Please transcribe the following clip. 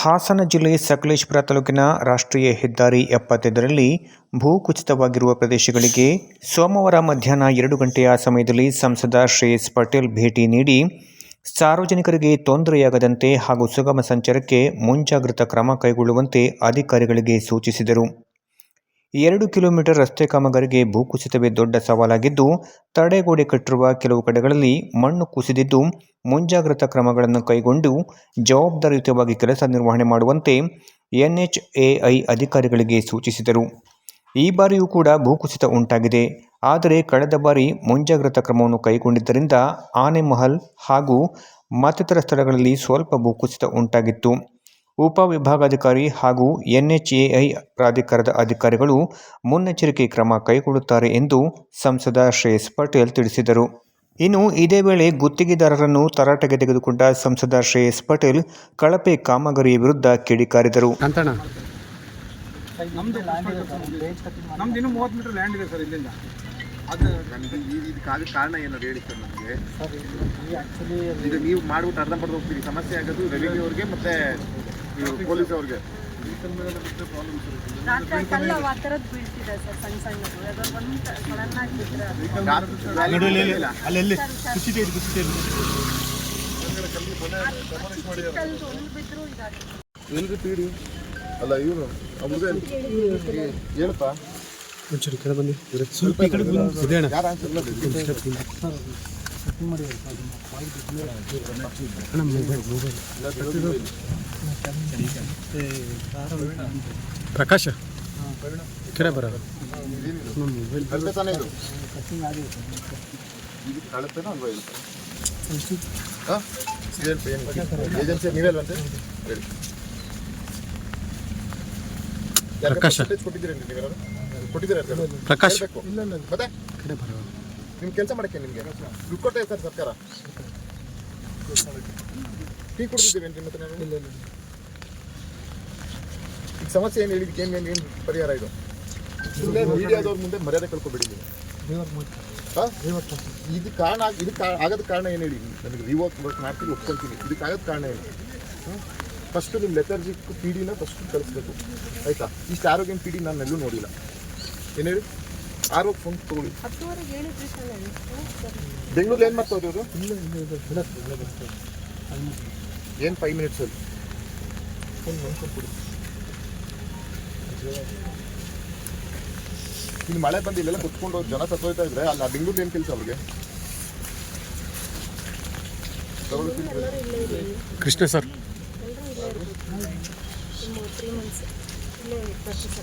ಹಾಸನ ಜಿಲ್ಲೆ ಸಕಲೇಶಪುರ ತಾಲೂಕಿನ ರಾಷ್ಟ್ರೀಯ ಹೆದ್ದಾರಿ ಎಪ್ಪತ್ತೈದರಲ್ಲಿ ಭೂಕುಸಿತವಾಗಿರುವ ಪ್ರದೇಶಗಳಿಗೆ ಸೋಮವಾರ ಮಧ್ಯಾಹ್ನ ಎರಡು ಗಂಟೆಯ ಸಮಯದಲ್ಲಿ ಸಂಸದ ಶ್ರೇಯಸ್ ಪಟೇಲ್ ಭೇಟಿ ನೀಡಿ ಸಾರ್ವಜನಿಕರಿಗೆ ತೊಂದರೆಯಾಗದಂತೆ ಹಾಗೂ ಸುಗಮ ಸಂಚಾರಕ್ಕೆ ಮುಂಜಾಗ್ರತಾ ಕ್ರಮ ಕೈಗೊಳ್ಳುವಂತೆ ಅಧಿಕಾರಿಗಳಿಗೆ ಸೂಚಿಸಿದರು. ಎರಡು ಕಿಲೋಮೀಟರ್ ರಸ್ತೆ ಕಾಮಗಾರಿಗೆ ಭೂಕುಸಿತವೇ ದೊಡ್ಡ ಸವಾಲಾಗಿದ್ದು, ತಡೆಗೋಡೆ ಕಟ್ಟಿರುವ ಕೆಲವು ಕಡೆಗಳಲ್ಲಿ ಮಣ್ಣು ಕುಸಿದಿದ್ದು, ಮುಂಜಾಗ್ರತಾ ಕ್ರಮಗಳನ್ನು ಕೈಗೊಂಡು ಜವಾಬ್ದಾರಿಯುತವಾಗಿ ಕೆಲಸ ನಿರ್ವಹಣೆ ಮಾಡುವಂತೆ ಎನ್ಎಚ್ಎಐ ಅಧಿಕಾರಿಗಳಿಗೆ ಸೂಚಿಸಿದರು. ಈ ಬಾರಿಯೂ ಕೂಡ ಭೂಕುಸಿತ ಉಂಟಾಗಿದೆ. ಆದರೆ ಕಳೆದ ಬಾರಿ ಮುಂಜಾಗ್ರತಾ ಕ್ರಮವನ್ನು ಕೈಗೊಂಡಿದ್ದರಿಂದ ಆನೆಮಹಲ್ ಹಾಗೂ ಮತ್ತಿತರ ಸ್ಥಳಗಳಲ್ಲಿ ಸ್ವಲ್ಪ ಭೂಕುಸಿತ ಉಂಟಾಗಿತ್ತು. ಉಪವಿಭಾಗಾಧಿಕಾರಿ ಹಾಗೂ ಎನ್ಎಚ್ಎಐ ಪ್ರಾಧಿಕಾರದ ಅಧಿಕಾರಿಗಳು ಮುನ್ನೆಚ್ಚರಿಕೆ ಕ್ರಮ ಕೈಗೊಳ್ಳುತ್ತಾರೆ ಎಂದು ಸಂಸದ ಶ್ರೇಯಸ್ ಪಟೇಲ್ ತಿಳಿಸಿದರು. ಇನ್ನು ಇದೇ ವೇಳೆ ಗುತ್ತಿಗೆದಾರರನ್ನು ತರಾಟೆಗೆ ತೆಗೆದುಕೊಂಡ ಸಂಸದ ಶ್ರೇಯಸ್ ಪಟೇಲ್ ಕಳಪೆ ಕಾಮಗಾರಿಯ ವಿರುದ್ಧ ಕಿಡಿಕಾರಿದರು ಅಂತಣ್ಣ ನಮ್ದು ನಮ್ದು ಇನ್ನೂ ಮೂವತ್ತು ಮೀಟರ್ ಲ್ಯಾಂಡ್ ಇದೆ ಸರ್ ಇಲ್ಲಿಂದ. ಅದು ಇದಕ್ಕಾಗ ಕಾರಣ ಏನಾದ್ರು ಹೇಳಿ ಸರ್ ನಮಗೆ. ಈಗ ನೀವು ಮಾಡ್ಬಿಟ್ಟು ಅರ್ಧಂಬರ್ಧ ಹೋಗ್ತೀರಿ. ಸಮಸ್ಯೆ ಆಗೋದು ರೆವಿನ್ಯೂ ಅವ್ರಿಗೆ ಮತ್ತೆ ಪೊಲೀಸ್ ಅವ್ರಿಗೆ ಎಲ್ರಿ ಪೀಡಿ? ಅಲ್ಲ ಇವರು. ಹೇಳಪ್ಪ ಒಂಚೂರು ಕೆಳ ಬನ್ನಿ. ಸ್ವಲ್ಪ ಈ ಕಡೆ ಬನ್ನಿ. ಇದೆ ಅಣ್ಣ. ಮೊಬೈಲ್ ಪ್ರಕಾಶ ಈ ಕಡೆ ಬರ ಮೊಬೈಲ್ ಕಳಪೆ ತಾನೇ ಇದು ಇದು ಕಳಪೆನೋ ಅಲ್ವಾ ಇದು ಹಾಂ ಏನು ಏಜೆನ್ಸಿ ಹೇಳಿ ಪ್ರಕಾಶ. ನೀವು? ಕೊಟ್ಟಿದ್ದೀರಾ ಯಾರ್ಗಾದ್ರು? ಪ್ರಕಾಶ್. ಇಲ್ಲ ಮತ್ತೆ ನಿಮ್ ಕೆಲಸ ಮಾಡಕ್ಕೆ ನಿಮ್ಗೆ ದುಡ್ಡು ಕೊಟ್ಟೆ ಸರ್ ಸರ್ಕಾರ ಟೀ ಕೊಡ್ತಿದ್ದೀವಿ ಏನ್ರಿ ಮತ್ತೆ ಇಲ್ಲ ಈಗ ಸಮಸ್ಯೆ ಏನು ಹೇಳಿದಕ್ಕೆ ಏನು ಏನು ಪರಿಹಾರ ಇದು? ಸುಮ್ಮನೆ ಮೀಡಿಯಾದವ್ರ ಮುಂದೆ ಮರ್ಯಾದೆ ಕಳ್ಕೊಬೇಡಿ ನೀವು. ಹಾ? ಇದು ಕಾರಣ ಇದಕ್ಕೆ ಆಗೋದ ಕಾರಣ ಏನು ಹೇಳಿ? ನನಗೆ ರಿವರ್ಕ್ ವರ್ಕ್ ಮಾಡ್ತೀನಿ ಒಪ್ಕೊಳ್ತೀನಿ. ಇದಕ್ಕೆ ಆಗೋದ ಕಾರಣ ಏನು ಫಸ್ಟು ನಿಮ್ಮ ಲೆಥರ್ಜಿಕ್ ಪಿ ಡಿನ ಫಸ್ಟ್ ಕಳಿಸ್ಬೇಕು. ಆಯ್ತಾ? ಇಷ್ಟು ಆರೋಗ್ಯ ಪಿ ಡಿ ನಾನು ಎಲ್ಲೂ ನೋಡಿಲ್ಲ. ಏನು ಹೇಳಿ? ಆರೋಗ್ಯ ಫೋನ್ ತೊಗೊಳ್ಳಿ. ಬೆಂಗಳೂರಲ್ಲಿ ಏನು ಮಾಡ್ತಾ ಇರೋರು ಏನು ಫೈವ್ ಮಿನಿಟ್ಸ್ ಅಲ್ಲಿ? ಇಲ್ಲಿ ಮಳೆ ಬಂದು ಇಲ್ಲೆಲ್ಲ ಕುತ್ಕೊಂಡು ಜನ ಸತ್ತೋಯ್ತಾ ಇದ್ರೆ ಅಲ್ಲಿ ಆ ಬೆಂಗಳೂರಲ್ಲಿ ಏನು ಕೆಲಸ ಅವ್ರಿಗೆ? ಕೃಷ್ಣ ಸರ್. ಎಲ್ಲರೂ ಇಲ್ಲೇ ತ್ರೀ ಮಂತ್ಸ್ ಇಲ್ಲೇ ಇರ್ತಾರೆ ಸರ್